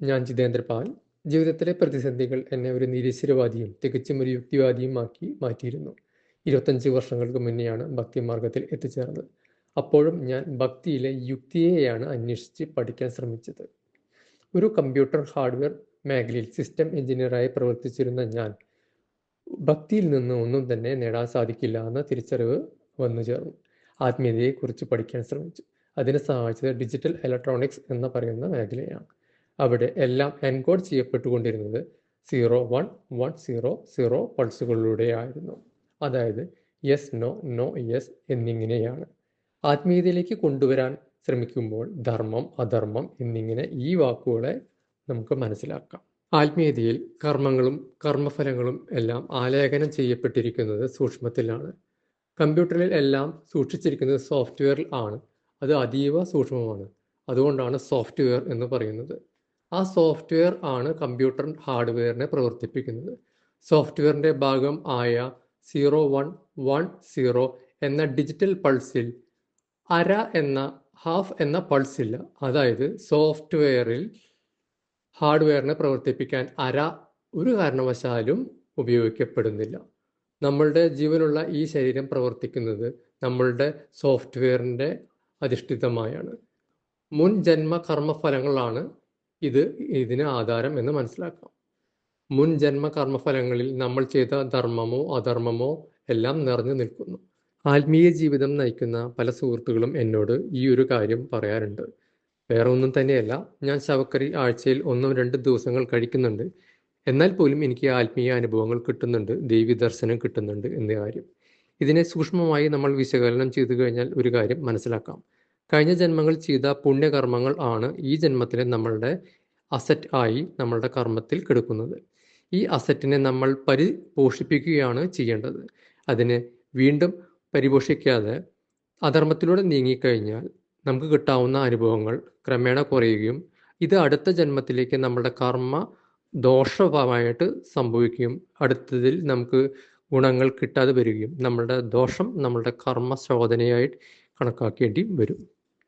ഞാൻ ജിതേന്ദ്ര പാൽ. ജീവിതത്തിലെ പ്രതിസന്ധികൾ എന്നെ ഒരു നിരീശ്വരവാദിയും തികച്ചും ഒരു യുക്തിവാദിയും ആക്കി മാറ്റിയിരുന്നു. ഇരുപത്തഞ്ച് വർഷങ്ങൾക്ക് മുന്നെയാണ് ഭക്തി മാർഗത്തിൽ എത്തിച്ചേർന്നത്. അപ്പോഴും ഞാൻ ഭക്തിയിലെ യുക്തിയെയാണ് അന്വേഷിച്ച് പഠിക്കാൻ ശ്രമിച്ചത്. ഒരു കമ്പ്യൂട്ടർ ഹാർഡ്വെയർ മേഖലയിൽ സിസ്റ്റം എഞ്ചിനീയറായി പ്രവർത്തിച്ചിരുന്ന ഞാൻ ഭക്തിയിൽ നിന്ന് ഒന്നും തന്നെ നേടാൻ സാധിക്കില്ല എന്ന തിരിച്ചറിവ് വന്നു ചേർന്നു. ആത്മീയതയെക്കുറിച്ച് പഠിക്കാൻ ശ്രമിച്ചു. അതിനെ സഹായിച്ചത് ഡിജിറ്റൽ ഇലക്ട്രോണിക്സ് എന്ന് പറയുന്ന മേഖലയാണ്. അവിടെ എല്ലാം encode ചെയ്യപ്പെട്ടുകൊണ്ടിരുന്നത് zero one one zero zero പൾസുകളിലൂടെയായിരുന്നു. അതായത് യെസ് നോ നോ യെസ് എന്നിങ്ങനെയാണ്. ആത്മീയതയിലേക്ക് കൊണ്ടുവരാൻ ശ്രമിക്കുമ്പോൾ ധർമ്മം അധർമ്മം എന്നിങ്ങനെ ഈ വാക്കുകളെ നമുക്ക് മനസ്സിലാക്കാം. ആത്മീയതയിൽ കർമ്മങ്ങളും കർമ്മഫലങ്ങളും എല്ലാം ആലേഖനം ചെയ്യപ്പെട്ടിരിക്കുന്നത് സൂക്ഷ്മത്തിലാണ്. കമ്പ്യൂട്ടറിൽ എല്ലാം സൂക്ഷിച്ചിരിക്കുന്നത് സോഫ്റ്റ്വെയറിൽ ആണ്. അത് അതീവ സൂക്ഷ്മമാണ്. അതുകൊണ്ടാണ് സോഫ്റ്റ്വെയർ എന്ന് പറയുന്നത്. ആ സോഫ്റ്റ്വെയർ ആണ് കമ്പ്യൂട്ടർ ഹാർഡ്വെയറിനെ പ്രവർത്തിപ്പിക്കുന്നത്. സോഫ്റ്റ്വെയറിന്റെ ഭാഗം ആയ സീറോ വൺ വൺ സീറോ എന്ന ഡിജിറ്റൽ പൾസിൽ അര എന്ന ഹാഫ് എന്ന പൾസ് ഇല്ല. അതായത് സോഫ്റ്റ്വെയറിൽ ഹാർഡ്വെയറിനെ പ്രവർത്തിപ്പിക്കാൻ അര ഒരു കാരണവശാലും ഉപയോഗിക്കപ്പെടുന്നില്ല. നമ്മളുടെ ജീവനുള്ള ഈ ശരീരം പ്രവർത്തിക്കുന്നത് നമ്മളുടെ സോഫ്റ്റ്വെയറിന്റെ അധിഷ്ഠിതമായാണ്. മുൻ ജന്മ കർമ്മഫലങ്ങളാണ് ഇത് ഇതിന് ആധാരം എന്ന് മനസ്സിലാക്കാം. മുൻ ജന്മ കർമ്മഫലങ്ങളിൽ നമ്മൾ ചെയ്ത ധർമ്മമോ അധർമ്മമോ എല്ലാം നിറഞ്ഞു നിൽക്കുന്നു. ആത്മീയ ജീവിതം നയിക്കുന്ന പല സുഹൃത്തുക്കളും എന്നോട് ഈ ഒരു കാര്യം പറയാറുണ്ട്. വേറെ ഒന്നും തന്നെയല്ല ഞാൻ ശവക്കറി ആഴ്ചയിൽ ഒന്നും രണ്ട് ദിവസങ്ങൾ കഴിക്കുന്നുണ്ട്. എന്നാൽ പോലും എനിക്ക് ആത്മീയ അനുഭവങ്ങൾ കിട്ടുന്നുണ്ട് ദേവി ദർശനം കിട്ടുന്നുണ്ട് എന്ന കാര്യം. ഇതിനെ സൂക്ഷ്മമായി നമ്മൾ വിശകലനം ചെയ്തു കഴിഞ്ഞാൽ ഒരു കാര്യം മനസ്സിലാക്കാം. കഴിഞ്ഞ ജന്മങ്ങൾ ചെയ്ത പുണ്യകർമ്മങ്ങൾ ആണ് ഈ ജന്മത്തിലെ നമ്മളുടെ അസറ്റ് ആയി നമ്മളുടെ കർമ്മത്തിൽ കിടക്കുന്നത്. ഈ അസറ്റിനെ നമ്മൾ പരിപോഷിപ്പിക്കുകയാണ് ചെയ്യേണ്ടത്. അതിനെ വീണ്ടും പരിപോഷിക്കാതെ അധർമ്മത്തിലൂടെ നീങ്ങിക്കഴിഞ്ഞാൽ നമുക്ക് കിട്ടാവുന്ന അനുഭവങ്ങൾ ക്രമേണ കുറയുകയും ഇത് അടുത്ത ജന്മത്തിലേക്ക് നമ്മളുടെ കർമ്മ ദോഷഭാവമായിട്ട് സംഭവിക്കുകയും അടുത്തതിൽ നമുക്ക് ഗുണങ്ങൾ കിട്ടാതെ വരികയും നമ്മളുടെ ദോഷം നമ്മളുടെ കർമ്മ ശോധനയായിട്ട് കണക്കാക്കേണ്ടി വരും.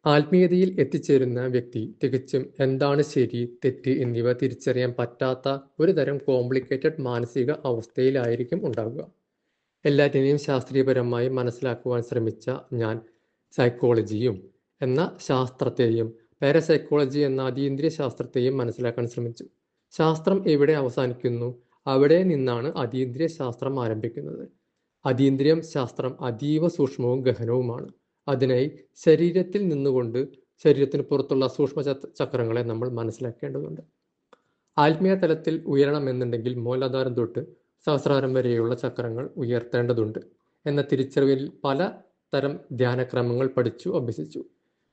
ആത്മീയതയിൽ എത്തിച്ചേരുന്ന വ്യക്തി തികച്ചും എന്താണ് ശരി തെറ്റ് എന്നിവ തിരിച്ചറിയാൻ പറ്റാത്ത ഒരു തരം കോംപ്ലിക്കേറ്റഡ് മാനസിക അവസ്ഥയിലായിരിക്കും ഉണ്ടാകുക എല്ലാറ്റിനെയും ശാസ്ത്രീയപരമായി മനസ്സിലാക്കുവാൻ ശ്രമിച്ച ഞാൻ സൈക്കോളജിയും എന്ന ശാസ്ത്രത്തെയും പാരസൈക്കോളജി എന്ന അതീന്ദ്രിയ ശാസ്ത്രത്തെയും മനസ്സിലാക്കാൻ ശ്രമിച്ചു. ശാസ്ത്രം എവിടെ അവസാനിക്കുന്നു? അവിടെ നിന്നാണ് അതീന്ദ്രിയ ശാസ്ത്രം ആരംഭിക്കുന്നത്. അതീന്ദ്രിയം ശാസ്ത്രം അതീവ സൂക്ഷ്മവും ഗഹനവുമാണ്. അതിനായി ശരീരത്തിൽ നിന്നുകൊണ്ട് ശരീരത്തിന് പുറത്തുള്ള സൂക്ഷ്മ ചക്രങ്ങളെ നമ്മൾ മനസ്സിലാക്കേണ്ടതുണ്ട്. ആത്മീയ തലത്തിൽ ഉയരണം എന്നുണ്ടെങ്കിൽ മൂലാധാരം തൊട്ട് സഹസ്രാരം വരെയുള്ള ചക്രങ്ങൾ ഉയർത്തേണ്ടതുണ്ട് എന്ന തിരിച്ചറിവിൽ പല തരം ധ്യാനക്രമങ്ങൾ പഠിച്ചു അഭ്യസിച്ചു.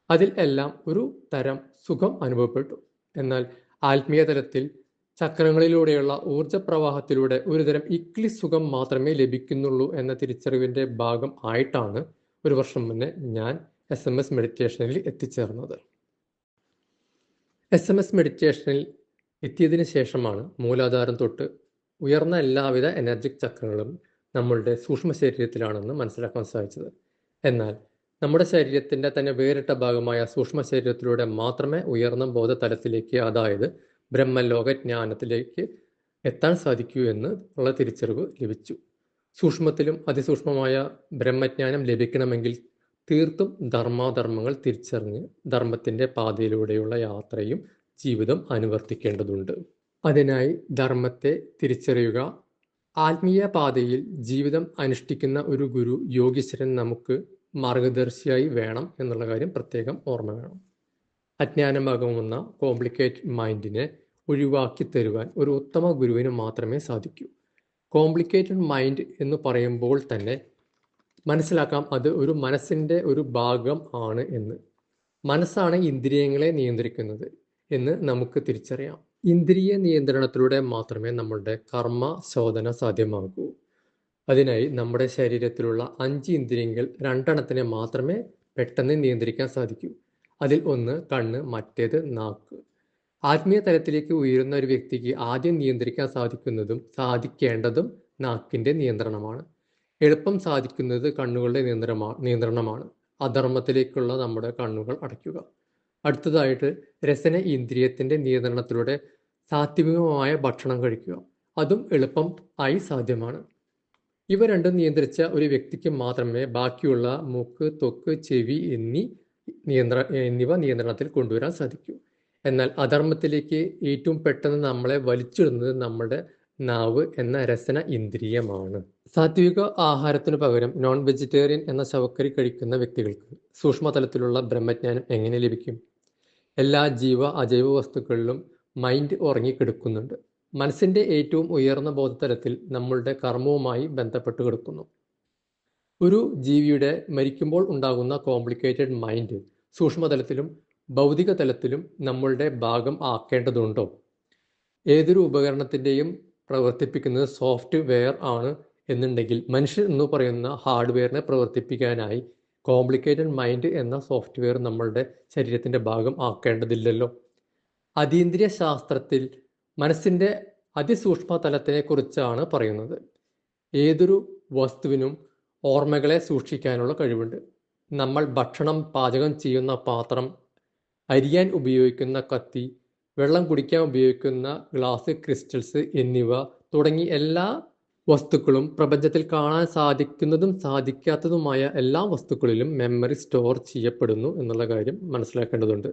അതിൽ എല്ലാം ഒരു തരം സുഖം അനുഭവപ്പെട്ടു. എന്നാൽ ആത്മീയ തലത്തിൽ ചക്രങ്ങളിലൂടെയുള്ള ഊർജ പ്രവാഹത്തിലൂടെ ഒരുതരം ഇക്ലി സുഖം മാത്രമേ ലഭിക്കുന്നുള്ളൂ എന്ന തിരിച്ചറിവിന്റെ ഭാഗം ആയിട്ടാണ് ഒരു വർഷം മുന്നേ ഞാൻ എസ് എം എസ് മെഡിറ്റേഷനിൽ എത്തിച്ചേർന്നത്. എസ് എം എസ് മെഡിറ്റേഷനിൽ എത്തിയതിനു ശേഷമാണ് മൂലാധാരം തൊട്ട് ഉയർന്ന എല്ലാവിധ എനർജിക് ചക്രങ്ങളും നമ്മളുടെ സൂക്ഷ്മ ശരീരത്തിലാണെന്ന് മനസ്സിലാക്കാൻ സാധിച്ചത്. എന്നാൽ നമ്മുടെ ശരീരത്തിന്റെ തന്നെ വേറിട്ട ഭാഗമായ സൂക്ഷ്മ ശരീരത്തിലൂടെ മാത്രമേ ഉയർന്ന ബോധതലത്തിലേക്ക് അതായത് ബ്രഹ്മലോക ജ്ഞാനത്തിലേക്ക് എത്താൻ സാധിക്കൂ എന്ന് ഉള്ള തിരിച്ചറിവ് ലഭിച്ചു. സൂക്ഷ്മത്തിലും അതിസൂക്ഷ്മമായ ബ്രഹ്മജ്ഞാനം ലഭിക്കണമെങ്കിൽ തീർത്തും ധർമാധർമ്മങ്ങൾ തിരിച്ചറിഞ്ഞ് ധർമ്മത്തിന്റെ പാതയിലൂടെയുള്ള യാത്രയും ജീവിതം അനുവർത്തിക്കേണ്ടതുണ്ട്. അതിനായി ധർമ്മത്തെ തിരിച്ചറിയുക. ആത്മീയ പാതയിൽ ജീവിതം അനുഷ്ഠിക്കുന്ന ഒരു ഗുരു യോഗീശ്വരൻ നമുക്ക് മാർഗദർശിയായി വേണം എന്നുള്ള കാര്യം പ്രത്യേകം ഓർമ്മ വേണം. അജ്ഞാനമാകുന്ന കോംപ്ലിക്കേറ്റഡ് മൈൻഡിനെ ഒഴിവാക്കി തരുവാൻ ഒരു ഉത്തമ ഗുരുവിന് മാത്രമേ സാധിക്കൂ. കോംപ്ലിക്കേറ്റഡ് മൈൻഡ് എന്ന് പറയുമ്പോൾ തന്നെ മനസ്സിലാക്കാം അത് ഒരു മനസ്സിന്റെ ഒരു ഭാഗം ആണ് എന്ന്. മനസ്സാണ് ഇന്ദ്രിയങ്ങളെ നിയന്ത്രിക്കുന്നത് എന്ന് നമുക്ക് തിരിച്ചറിയാം. ഇന്ദ്രിയ നിയന്ത്രണത്തിലൂടെ മാത്രമേ നമ്മളുടെ കർമ്മ ശോധന സാധ്യമാകൂ. അതിനായി നമ്മുടെ ശരീരത്തിലുള്ള അഞ്ച് ഇന്ദ്രിയങ്ങൾ രണ്ടെണ്ണത്തിനെ മാത്രമേ പെട്ടെന്ന് നിയന്ത്രിക്കാൻ സാധിക്കൂ. അതിൽ ഒന്ന് കണ്ണ് മറ്റേത് നാക്ക്. ആത്മീയ തലത്തിലേക്ക് ഉയരുന്ന ഒരു വ്യക്തിക്ക് ആദ്യം നിയന്ത്രിക്കാൻ സാധിക്കുന്നതും സാധിക്കേണ്ടതും നാക്കിന്റെ നിയന്ത്രണമാണ്. എളുപ്പം സാധിക്കുന്നത് കണ്ണുകളുടെ നിയന്ത്രണമാണ് നിയന്ത്രണമാണ്. അധർമ്മത്തിലേക്കുള്ള നമ്മുടെ കണ്ണുകൾ അടയ്ക്കുക. അടുത്തതായിട്ട് രസന ഇന്ദ്രിയത്തിന്റെ നിയന്ത്രണത്തിലൂടെ സാത്വികമായ ഭക്ഷണം കഴിക്കുക. അതും എളുപ്പം ആയി സാധ്യമാണ്. ഇവ രണ്ടും നിയന്ത്രിച്ച ഒരു വ്യക്തിക്ക് മാത്രമേ ബാക്കിയുള്ള മൂക്ക് തൊക്ക് ചെവി എന്നീ നിയന്ത്ര എന്നിവ നിയന്ത്രണത്തിൽ കൊണ്ടുവരാൻ സാധിക്കൂ. എന്നാൽ അധർമ്മത്തിലേക്ക് ഏറ്റവും പെട്ടെന്ന് നമ്മളെ വലിച്ചിടുന്നത് നമ്മുടെ നാവ് എന്ന രസന ഇന്ദ്രിയമാണ്. സാത്വിക ആഹാരത്തിനു പകരം നോൺ വെജിറ്റേറിയൻ എന്ന ശവക്കരി കഴിക്കുന്ന വ്യക്തികൾക്ക് സൂക്ഷ്മതലത്തിലുള്ള ബ്രഹ്മജ്ഞാനം എങ്ങനെ ലഭിക്കും? എല്ലാ ജീവ അജൈവ വസ്തുക്കളിലും മൈൻഡ് ഉറങ്ങിക്കിടക്കുന്നുണ്ട്. മനസ്സിന്റെ ഏറ്റവും ഉയർന്ന ബോധതലത്തിൽ നമ്മളുടെ കർമ്മവുമായി ബന്ധപ്പെട്ട് കിടക്കുന്നു. ഒരു ജീവിയുടെ മരിക്കുമ്പോൾ ഉണ്ടാകുന്ന കോംപ്ലിക്കേറ്റഡ് മൈൻഡ് സൂക്ഷ്മതലത്തിലും ഭൗതിക തലത്തിലും നമ്മളുടെ ഭാഗം ആക്കേണ്ടതുണ്ടോ? ഏതൊരു ഉപകരണത്തിന്റെയും പ്രവർത്തിപ്പിക്കുന്നത് സോഫ്റ്റ്വെയർ ആണ് എന്നുണ്ടെങ്കിൽ മനുഷ്യൻ എന്ന് പറയുന്ന ഹാർഡ്വെയറിനെ പ്രവർത്തിപ്പിക്കാനായി കോംപ്ലിക്കേറ്റഡ് മൈൻഡ് എന്ന സോഫ്റ്റ്വെയർ നമ്മളുടെ ശരീരത്തിന്റെ ഭാഗം ആക്കേണ്ടതില്ലല്ലോ. അതീന്ദ്രിയ ശാസ്ത്രത്തിൽ മനസ്സിന്റെ അതിസൂക്ഷ്മ തലത്തിനെ കുറിച്ചാണ് പറയുന്നത്. ഏതൊരു വസ്തുവിനും ഓർമ്മകളെ സൂക്ഷിക്കാനുള്ള കഴിവുണ്ട്. നമ്മൾ ഭക്ഷണം പാചകം ചെയ്യുന്ന പാത്രം അരിയാൻ ഉപയോഗിക്കുന്ന കത്തി വെള്ളം കുടിക്കാൻ ഉപയോഗിക്കുന്ന ഗ്ലാസ് ക്രിസ്റ്റൽസ് എന്നിവ തുടങ്ങി എല്ലാ വസ്തുക്കളും പ്രപഞ്ചത്തിൽ കാണാൻ സാധിക്കുന്നതും സാധിക്കാത്തതുമായ എല്ലാ വസ്തുക്കളിലും മെമ്മറി സ്റ്റോർ ചെയ്യപ്പെടുന്നു എന്നുള്ള കാര്യം മനസ്സിലാക്കേണ്ടതുണ്ട്.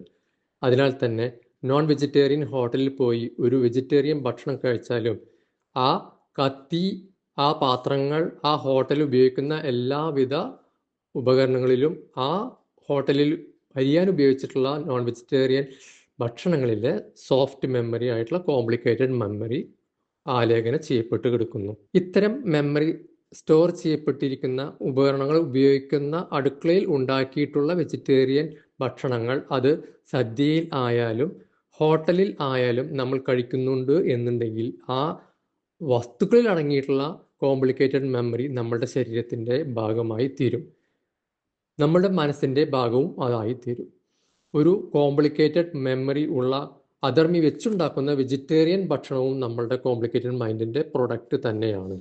അതിനാൽ തന്നെ നോൺ വെജിറ്റേറിയൻ ഹോട്ടലിൽ പോയി ഒരു വെജിറ്റേറിയൻ ഭക്ഷണം കഴിച്ചാലും ആ കത്തി ആ പാത്രങ്ങൾ ആ ഹോട്ടലിൽ ഉപയോഗിക്കുന്ന എല്ലാവിധ ഉപകരണങ്ങളിലും ആ ഹോട്ടലിൽ അരിയാൻ ഉപയോഗിച്ചിട്ടുള്ള നോൺ വെജിറ്റേറിയൻ ഭക്ഷണങ്ങളിൽ സോഫ്റ്റ് മെമ്മറി ആയിട്ടുള്ള കോംപ്ലിക്കേറ്റഡ് മെമ്മറി ആലേഖനം ചെയ്യപ്പെട്ട് കിടക്കുന്നു. ഇത്തരം മെമ്മറി സ്റ്റോർ ചെയ്യപ്പെട്ടിരിക്കുന്ന ഉപകരണങ്ങൾ ഉപയോഗിക്കുന്ന അടുക്കളയിൽ ഉണ്ടാക്കിയിട്ടുള്ള വെജിറ്റേറിയൻ ഭക്ഷണങ്ങൾ അത് സദ്യയിൽ ആയാലും ഹോട്ടലിൽ ആയാലും നമ്മൾ കഴിക്കുന്നുണ്ട് എന്നുണ്ടെങ്കിൽ ആ വസ്തുക്കളിൽ അടങ്ങിയിട്ടുള്ള കോംപ്ലിക്കേറ്റഡ് മെമ്മറി നമ്മളുടെ ശരീരത്തിന്റെ ഭാഗമായി തീരും. നമ്മുടെ മനസ്സിന്റെ ഭാഗവും അതായി തീരും ഒരു കോംപ്ലിക്കേറ്റഡ് മെമ്മറി ഉള്ള അതർമി വെച്ചുണ്ടാക്കുന്ന വെജിറ്റേറിയൻ ഭക്ഷണവും നമ്മളുടെ കോംപ്ലിക്കേറ്റഡ് മൈൻഡിന്റെ പ്രൊഡക്റ്റ് തന്നെയാണ്.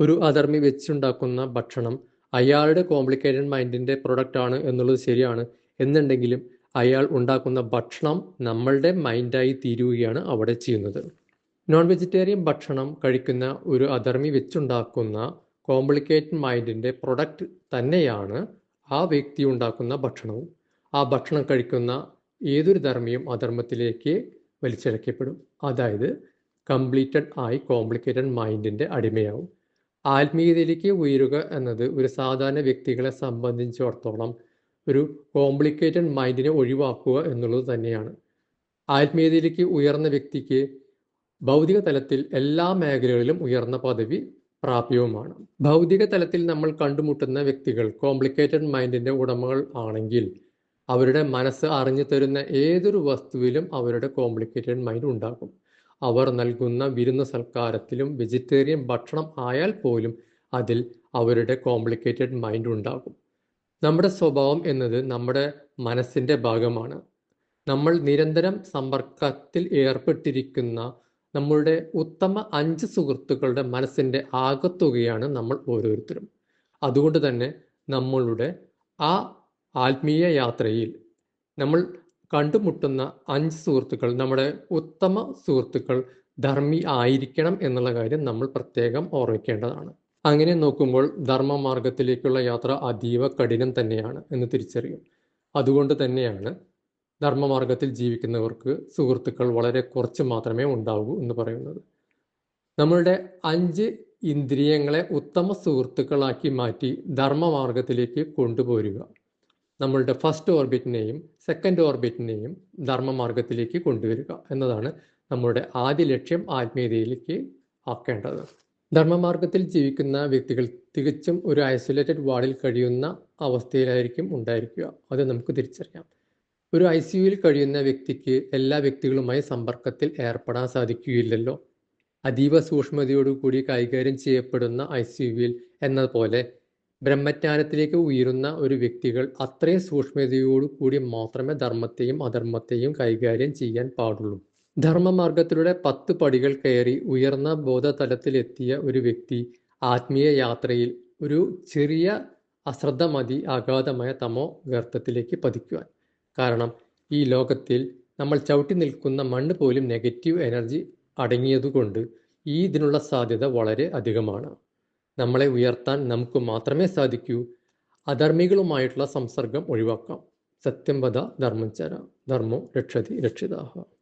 ഒരു അതർമി വെച്ചുണ്ടാക്കുന്ന ഭക്ഷണം അയാളുടെ കോംപ്ലിക്കേറ്റഡ് മൈൻഡിന്റെ പ്രൊഡക്റ്റ് ആണ് എന്നുള്ളത് ശരിയാണ്. എന്നുണ്ടെങ്കിലും അയാൾ ഉണ്ടാക്കുന്ന ഭക്ഷണം നമ്മളുടെ മൈൻഡായി തീരുകയാണ് അവിടെ ചെയ്യുന്നത്. നോൺ വെജിറ്റേറിയൻ ഭക്ഷണം കഴിക്കുന്ന ഒരു അതർമി വെച്ചുണ്ടാക്കുന്ന കോംപ്ലിക്കേറ്റഡ് മൈൻഡിന്റെ പ്രൊഡക്റ്റ് തന്നെയാണ് ആ വ്യക്തി ഉണ്ടാക്കുന്ന ഭക്ഷണവും ആ ഭക്ഷണം കഴിക്കുന്ന ഏതൊരു ധർമ്മിയും അധർമ്മത്തിലേക്ക് വലിച്ചിഴക്കപ്പെടും. അതായത് കംപ്ലീറ്റഡ് ആയി കോംപ്ലിക്കേറ്റഡ് മൈൻഡിന്റെ അടിമയാവും. ആത്മീയതയിലേക്ക് ഉയരുക എന്നത് ഒരു സാധാരണ വ്യക്തികളെ സംബന്ധിച്ചിടത്തോളം ഒരു കോംപ്ലിക്കേറ്റഡ് മൈൻഡിനെ ഒഴിവാക്കുക എന്നുള്ളത് തന്നെയാണ്. ആത്മീയതയിലേക്ക് ഉയർന്ന വ്യക്തിക്ക് ഭൗതിക തലത്തിൽ എല്ലാ മേഖലകളിലും ഉയർന്ന പദവി പ്രാപ്യവുമാണ്. ഭൗതിക തലത്തിൽ നമ്മൾ കണ്ടുമുട്ടുന്ന വ്യക്തികൾ കോംപ്ലിക്കേറ്റഡ് മൈൻഡിന്റെ ഉടമകൾ ആണെങ്കിൽ അവരുടെ മനസ്സ് അറിഞ്ഞു തരുന്ന ഏതൊരു വസ്തുവിലും അവരുടെ കോംപ്ലിക്കേറ്റഡ് മൈൻഡ് ഉണ്ടാകും. അവർ നൽകുന്ന വിരുന്ന സൽക്കാരത്തിലും വെജിറ്റേറിയൻ ഭക്ഷണം ആയാൽ പോലും അതിൽ അവരുടെ കോംപ്ലിക്കേറ്റഡ് മൈൻഡ് ഉണ്ടാകും. നമ്മുടെ സ്വഭാവം എന്നത് നമ്മുടെ മനസ്സിന്റെ ഭാഗമാണ്. നമ്മൾ നിരന്തരം സമ്പർക്കത്തിൽ ഏർപ്പെട്ടിരിക്കുന്ന നമ്മളുടെ ഉത്തമ അഞ്ച് സുഹൃത്തുക്കളുടെ മനസ്സിന്റെ ആകത്തുകയാണ് നമ്മൾ ഓരോരുത്തരും. അതുകൊണ്ട് തന്നെ നമ്മളുടെ ആ ആത്മീയ യാത്രയിൽ നമ്മൾ കണ്ടുമുട്ടുന്ന അഞ്ച് സുഹൃത്തുക്കൾ നമ്മുടെ ഉത്തമ സുഹൃത്തുക്കൾ ധർമ്മി ആയിരിക്കണം എന്നുള്ള കാര്യം നമ്മൾ പ്രത്യേകം ഓർമ്മിക്കേണ്ടതാണ്. അങ്ങനെ നോക്കുമ്പോൾ ധർമ്മമാർഗത്തിലേക്കുള്ള യാത്ര അതീവ കഠിനം തന്നെയാണ് എന്ന് തിരിച്ചറിയും. അതുകൊണ്ട് തന്നെയാണ് ധർമ്മമാർഗത്തിൽ ജീവിക്കുന്നവർക്ക് സുഹൃത്തുക്കൾ വളരെ കുറച്ച് മാത്രമേ ഉണ്ടാവൂ എന്ന് പറയുന്നത്. നമ്മളുടെ അഞ്ച് ഇന്ദ്രിയങ്ങളെ ഉത്തമ സുഹൃത്തുക്കളാക്കി മാറ്റി ധർമ്മമാർഗത്തിലേക്ക് കൊണ്ടുപോരുക. നമ്മളുടെ ഫസ്റ്റ് ഓർബിറ്റിനെയും സെക്കൻഡ് ഓർബിറ്റിനെയും ധർമ്മമാർഗത്തിലേക്ക് കൊണ്ടുവരിക എന്നതാണ് നമ്മുടെ ആദ്യ ലക്ഷ്യം ആത്മീയതയിലേക്ക് ആക്കേണ്ടത്. ധർമ്മമാർഗത്തിൽ ജീവിക്കുന്ന വ്യക്തികൾ തികച്ചും ഒരു ഐസൊലേറ്റഡ് വാർഡിൽ കഴിയുന്ന അവസ്ഥയിലായിരിക്കും ഉണ്ടായിരിക്കുക. അത് നമുക്ക് തിരിച്ചറിയാം. ഒരു ഐ സിയുയിൽ കഴിയുന്ന വ്യക്തിക്ക് എല്ലാ വ്യക്തികളുമായി സമ്പർക്കത്തിൽ ഏർപ്പെടാൻ സാധിക്കുകയില്ലല്ലോ. അതീവ സൂക്ഷ്മതയോടുകൂടി കൈകാര്യം ചെയ്യപ്പെടുന്ന ഐ സിയുവിൽ എന്നതുപോലെ ബ്രഹ്മജ്ഞാനത്തിലേക്ക് ഉയരുന്ന ഒരു വ്യക്തികൾ അത്രയും സൂക്ഷ്മതയോടുകൂടി മാത്രമേ ധർമ്മത്തെയും അധർമ്മത്തെയും കൈകാര്യം ചെയ്യാൻ പാടുള്ളൂ. ധർമ്മമാർഗത്തിലൂടെ പത്ത് പടികൾ കയറി ഉയർന്ന ബോധതലത്തിലെത്തിയ ഒരു വ്യക്തി ആത്മീയ യാത്രയിൽ ഒരു ചെറിയ അശ്രദ്ധ മതി അഗാധമായ തമോ വ്യർത്ഥത്തിലേക്ക് പതിക്കുവാൻ. കാരണം ഈ ലോകത്തിൽ നമ്മൾ ചവിട്ടി നിൽക്കുന്ന മണ്ണ് പോലും നെഗറ്റീവ് എനർജി അടങ്ങിയതുകൊണ്ട് ഈ ഇതിനുള്ള സാധ്യത വളരെ അധികമാണ്. നമ്മളെ ഉയർത്താൻ നമുക്ക് മാത്രമേ സാധിക്കൂ. അധർമ്മികളുമായിട്ടുള്ള സംസർഗം ഒഴിവാക്കാം. സത്യം വധ ധർമ്മം ചര. ധർമ്മം രക്ഷതി രക്ഷിതാഹ.